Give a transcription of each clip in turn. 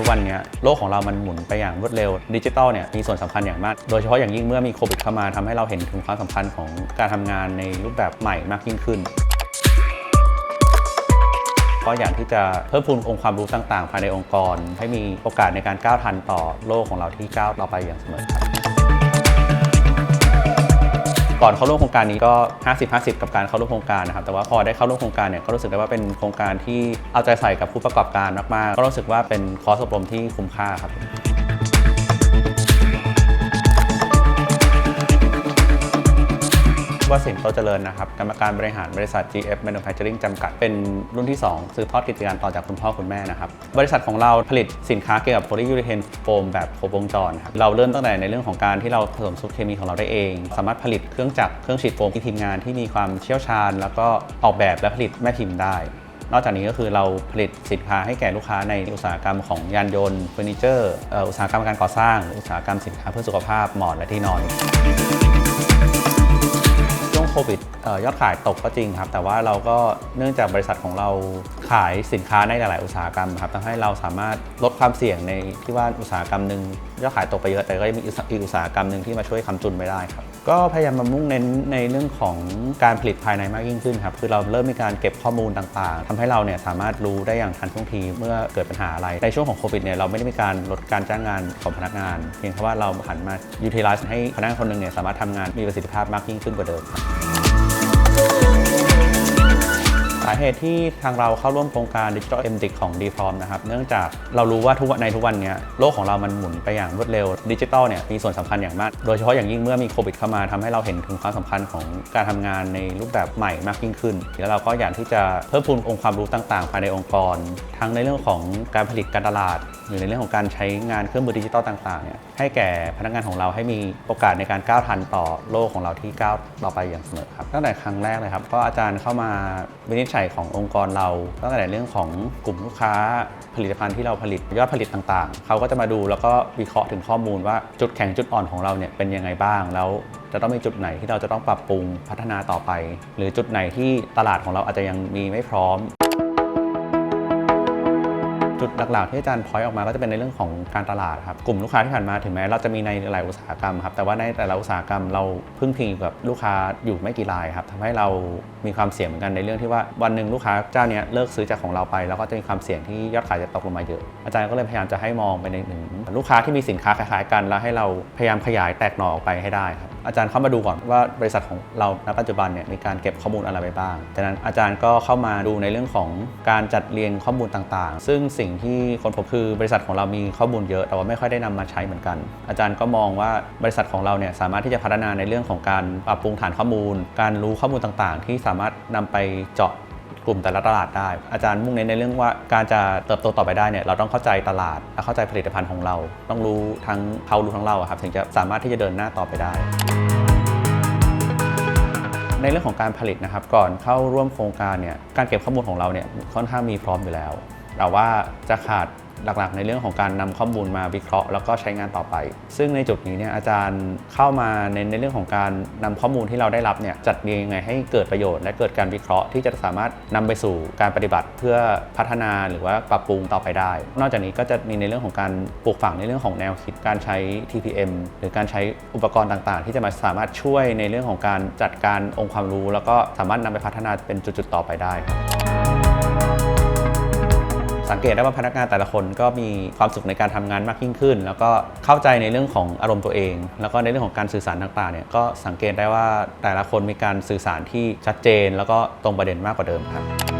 ทุกวันนี้โลกของเรามันหมุนไปอย่างรวดเร็วดิจิตอลเนี่ยมีส่วนสำคัญอย่างมาก โดยเฉพาะอย่างยิ่งเมื่อมีโควิดเข้ามาทำให้เราเห็นถึงความสำคัญของการทำงานในรูปแบบใหม่มากยิ่งขึ้นก็อยากที่จะเพิ่มพูนองค์ความรู้ต่างๆ ภายในองค์กร ให้มีโอกาสในการก้าวทันต่อโลกของเราที่ก้าวต่อไปอย่างเสมอครับ ก่อนเข้าร่วมโครงการนี้ก็ 50-50 กับการเข้าร่วมโครงการนะครับแต่ว่าพอได้เข้าร่วมโครงการเนี่ยก็รู้สึกได้ว่าเป็นโครงการที่เอาใจใส่กับผู้ประกอบการมากๆ ก็รู้สึกว่าเป็นคอร์สอบรมที่คุ้มค่าครับ ว่าสินโตเจริญนะครับกรรมการบริหารบริษัท GF Manufacturing จำกัดเป็นรุ่นที่2สืบทอดกิจการต่อจากคุณพ่อคุณแม่นะครับบริษัทของเราผลิตสินค้าเกี่ยวกับโพลียูรีเทนโฟมแบบครบวงจรครับเราเริ่มตั้งแต่ในเรื่องของการที่เราผสมสูตรเคมีของเราได้เอง สามารถผลิตเครื่องจักรเครื่องฉีดโฟมที่ทีมงานที่มีความเชี่ยวชาญ แล้วก็ออกแบบและผลิตแม่พิมพ์ได้นอกจากนี้ก็คือเราผลิตสินค้าให้แก่ลูกค้าในอุตสาหกรรมของยานยนต์เฟอร์นิเจอร์อุตสาหกรรมการก่อสร้าง อุตสาหกรรมสินค้าเพื่อสุขภาพหมอนและที่นอน โควิดยอดขายตกก็จริงครับ แต่ว่าเราก็เนื่องจากบริษัทของเราขายสินค้าในหลาย ๆ อุตสาหกรรมครับทำให้เราสามารถลดความเสี่ยงในที่ว่าอุตสาหกรรมหนึ่งยอดขายตกไปเยอะแต่ก็ยังมีอีกอุตสาหกรรมหนึ่งที่มาช่วยคำจุนไว้ได้ครับ ก็พยายามมามุ่งเน้นในเรื่องของการผลิตภายในมากยิ่งขึ้นครับ คือเราเริ่มมีการเก็บข้อมูลต่างๆทำให้เราเนี่ยสามารถรู้ได้อย่างทันท่วงทีเมื่อเกิดปัญหาอะไร ในช่วงของโควิดเนี่ยเราไม่ได้มีการลดการจ้างงานของพนักงาน เพียงแค่ว่าเราหันมา utilize ให้พนักงานคนหนึ่งเนี่ยสามารถทำงานมีประสิทธิภาพมากยิ่งขึ้นกว่าเดิมครับ เหตุที่ทางเราเข้าร่วมโครงการ Digital m d i c ของ d f o r m นะครับเนื่องจากเรารู้ว่าทุกวันในทุกวันนี้โลกของเรามันหมุนไปอย่างรวดเร็วดิจิทัลเนี่ยมีส่วนสำคัญอย่างมาก โดยเฉพาะอย่างยิ่งเมื่อมีโควิดเข้ามาทำให้เราเห็นถึงความสำคัญของการทำงานในรูปแบบใหม่มากยิ่งขึ้น แล้วเราก็อยากที่จะเพิ่มพูนองค์ความรู้ต่าง ๆ ภายในองค์กร ทั้งในเรื่องของการผลิตการตลาด หรือในเรื่องของการใช้งานเครื่องมือดิจิตอลต่างๆเนี่ยให้แก่พนักงานของเราให้มีโอกาสในการก้าวทันต่อโลกของเราที่ก้าวต่อไปอย่างเสมอครับตั้งแต่ครั้งแรกเลยครับก็อาจารย์เข้ามาวินิจฉัยขององค์กรเราตั้งแต่เรื่องของกลุ่มลูกค้าผลิตภัณฑ์ที่เราผลิตยอดผลิตต่างๆ เขาก็จะมาดูแล้วก็วิเคราะห์ถึงข้อมูลว่าจุดแข็งจุดอ่อนของเราเนี่ยเป็นยังไงบ้าง แล้วจะต้องมีจุดไหนที่เราจะต้องปรับปรุงพัฒนาต่อไป หรือจุดไหนที่ตลาดของเราอาจจะยังมีไม่พร้อม จุดหลักๆที่อาจารย์พอยต์ออกมาก็จะเป็นในเรื่องของการตลาดครับกลุ่มลูกค้าที่ผ่านมาถึงแม้เราจะมีในหลายอุตสาหกรรมครับแต่ว่าในแต่ละอุตสาหกรรมเราพึ่งพิงกับลูกค้าอยู่ไม่กี่รายครับทำให้เรามีความเสี่ยงเหมือนกันในเรื่องที่ว่าวันหนึ่งลูกค้าเจ้าเนี้ยเลิกซื้อจากของเราไป แล้วก็จะมีความเสี่ยงที่ยอดขายจะตกลงมาเยอะอาจารย์ก็เลยพยายามจะให้มองไปในหนึ่งลูกค้าที่มีสินค้าคล้ายๆกัน แล้วให้เราพยายามขยายแตกหน่อออกไปให้ได้ครับอาจารย์เข้ามาดูก่อนว่าบริษัทของเราณปัจจุบันเนี่ยมีการเก็บข้อมูลอะไรไปบ้างจากนั้นอาจารย์ก็เข้ามาดูในเรื่องของการจัดเรียงข้อมูลต่างๆ ซึ่งสิ่งที่คนพบคือบริษัทของเรามีข้อมูลเยอะแต่ว่าไม่ค่อยได้นำมาใช้เหมือนกัน อาจารย์ก็มองว่าบริษัทของเราเนี่ยสามารถที่จะพัฒนาในเรื่องของการปรับปรุงฐานข้อมูล การรู้ข้อมูลต่างๆ ที่สามารถนำไปเจาะ ลุ่มแต่ละตลาดได้ อาจารย์มุ่งเน้นในเรื่องว่าการจะเติบโตต่อไปได้เนี่ยเราต้องเข้าใจตลาดและเข้าใจผลิตภัณฑ์ของเรา ต้องรู้ทั้งเขารู้ทั้งเราครับถึงจะสามารถที่จะเดินหน้าต่อไปได้ในเรื่องของการผลิตนะครับก่อนเข้าร่วมโครงการเนี่ยการเก็บข้อมูลของเราเนี่ยค่อนข้างมีพร้อมอยู่แล้ว แต่ว่าจะขาด หลักๆ ในเรื่องของการนำข้อมูลมาวิเคราะห์ แล้วก็ใช้งานต่อไป ซึ่งในจุดนี้เนี่ยอาจารย์เข้ามาในในเรื่องของการนำข้อมูลที่เราได้รับเนี่ยจัดเรียงยังไงให้เกิดประโยชน์ และเกิดการวิเคราะห์ที่จะสามารถนำไปสู่การปฏิบัติเพื่อพัฒนาหรือว่าปรับปรุงต่อไปได้ นอกจากนี้ก็จะมีในเรื่องของการปลูกฝังในเรื่องของแนวคิดการใช้ TPM หรือการใช้อุปกรณ์ต่างๆ ที่จะมาสามารถช่วยในเรื่องของการจัดการองค์ความรู้ แล้วก็สามารถนำไปพัฒนาเป็นจุดๆต่อไปได้ครับ สังเกตได้ว่าพนักงานแต่ละคนก็มีความสุขในการทำงานมากยิ่งขึ้น แล้วก็เข้าใจในเรื่องของอารมณ์ตัวเอง แล้วก็ในเรื่องของการสื่อสารต่างๆเนี่ยก็สังเกตได้ว่าแต่ละคนมีการสื่อสารที่ชัดเจน แล้วก็ตรงประเด็นมากกว่าเดิมครับ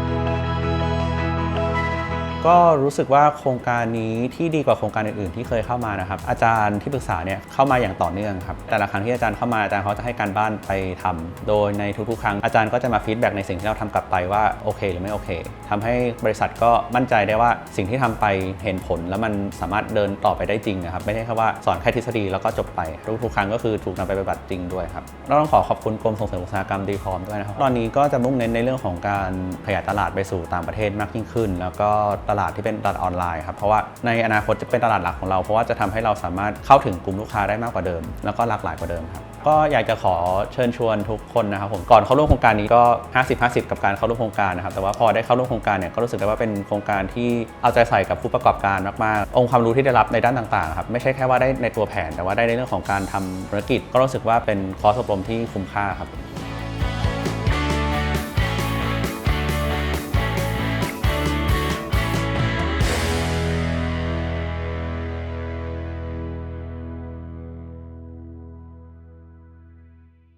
ก็รู้สึกว่าโครงการนี้ที่ดีกว่าโครงการอื่นๆที่เคยเข้ามานะครับ อาจารย์ที่ปรึกษาเนี่ยเข้ามาอย่างต่อเนื่องครับ แต่ละครั้งที่อาจารย์เข้ามาอาจารย์เขาจะให้การบ้านไปทำโดยในทุกๆ ครั้งอาจารย์ก็จะมาฟีดแบ็กในสิ่งที่เราทำกลับไปว่าโอเค หรือไม่โอเคทำให้บริษัทก็มั่นใจได้ว่าสิ่งที่ทำไปเห็นผลแล้วมันสามารถเดินต่อไปได้จริงนะครับ ไม่ใช่แค่ว่าสอนแค่ทฤษฎีแล้วก็จบไปทุกๆครั้งก็คือถูกนำไปปฏิบัติจริงด้วยครับเราต้องขอขอบคุณกรมส่งเสริมอุตสาหกรรมดีพร้อมด้วยนะครับตอนนี้ก็จะมุ่งเน้นในเรื่องของการขยายตลาดไปสู่ต่างประเทศมากยิ่งขึ้น แล้วก็ตลาดที่เป็นตลาดออนไลน์ครับเพราะว่าในอนาคตจะเป็นตลาดหลักของเรา เพราะว่าจะทำให้เราสามารถเข้าถึงกลุ่มลูกค้าได้มากกว่าเดิม แล้วก็หลากหลายกว่าเดิมครับก็อยากจะขอเชิญชวนทุกคนนะครับผมก่อนเข้าร่วมโครงการนี้ก็ 50-50 กับการเข้าร่วมโครงการนะครับแต่ว่าพอได้เข้าร่วมโครงการเนี่ยก็รู้สึกได้ว่าเป็นโครงการที่เอาใจใส่กับผู้ประกอบการมากๆ องค์ความรู้ที่ได้รับในด้านต่างๆครับไม่ใช่แค่ว่าได้ในตัวแผน แต่ว่าได้ในเรื่องของการทำธุรกิจ ก็รู้สึกว่าเป็นคอร์สอบรมที่คุ้มค่าครับ